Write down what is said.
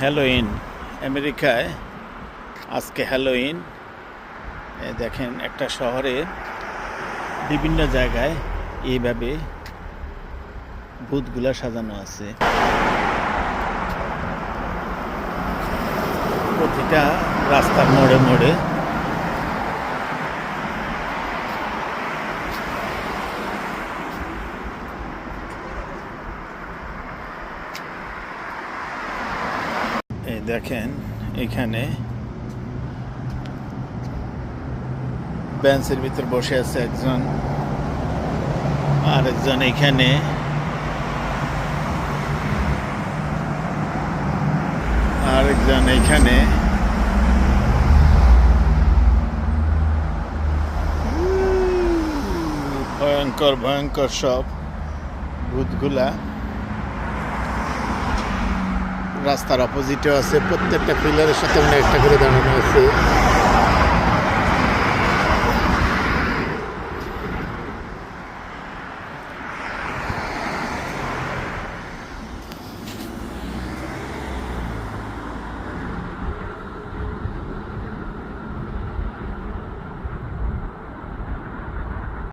Halloween আমেরিকায়। আজকে Halloween দেখেন, একটা শহরে বিভিন্ন জায়গায় এইভাবে ভূতগুলা সাজানো আছে। প্রতিটা রাস্তার মোড়ে মোড়ে দেখেন, এখানে বেঞ্চের ভিতর বসে আছে একজন আর একজন এখানে। আর একজন এখানে ভয়ঙ্কর ভয়ঙ্কর সব ভূতগুলা। রাস্তার অপোজিটেও আছে। প্রত্যেকটা পিলারের সাথে একটা করে দাঁড়ানো আছে।